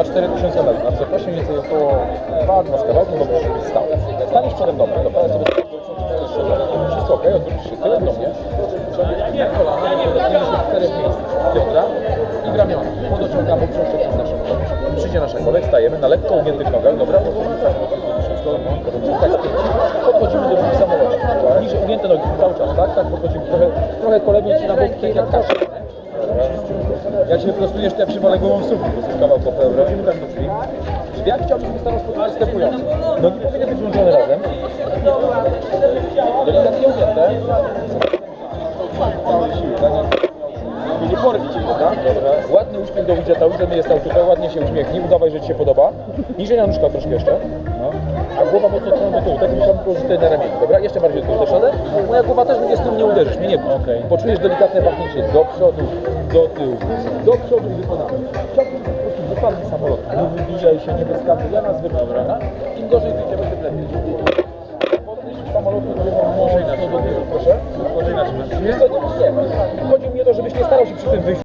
na 4000 metrów, na wysokości mniej więcej około 2, 2 z kawałkiem, bo stał. Staniesz przede mną, dobra, ja sobie wszystko ok, odwrócisz się tyłem do mnie, biodra i ramiona, podociągamy książkę przez naszą. Przyjdzie nasza kolej, stajemy na lekko ugiętych nogach, dobra, podchodzimy do drzwi samolotu, niżej ugięte nogi cały czas, tak, tak, podchodzimy. Trochę, trochę kolebnie ci na bok, tak jak kaszę. Jak się przywalę głową w sufit, bo jest kawał kopę, wchodzimy tam do drzwi. Drzwiach chciałbym zostać następująco. Nogi powinny być złączone razem. Delikatnie ugięte. Całe siły, tak? Nie porwić jej, dobra? Ładny uśmiech do widżeta, widżet jest tutaj, ładnie się uśmiechnij, udawaj, że Ci się podoba. Niżej na nóżka troszkę jeszcze. No. A głowa mocno do tyłu, tak musiałbym położyć tutaj na ramieniu, dobra? Jeszcze bardziej do. Moja głowa też będzie z tyłu, nie uderzysz, mnie nie bój. Okej. Poczujesz delikatne wahnięcie do przodu, do tyłu, do przodu i wykonamy. Chciałbym po prostu wypadnie samolot, nie wybijaj się, nie wyskakuj, ja nas wybrałem, Im gorzej wyjdziemy, tym lepiej. Podnieś samolotu do może inaczej proszę. Może inaczej. Nie, nie. Chodzi mi o to, żebyś nie starał się przy tym wyjść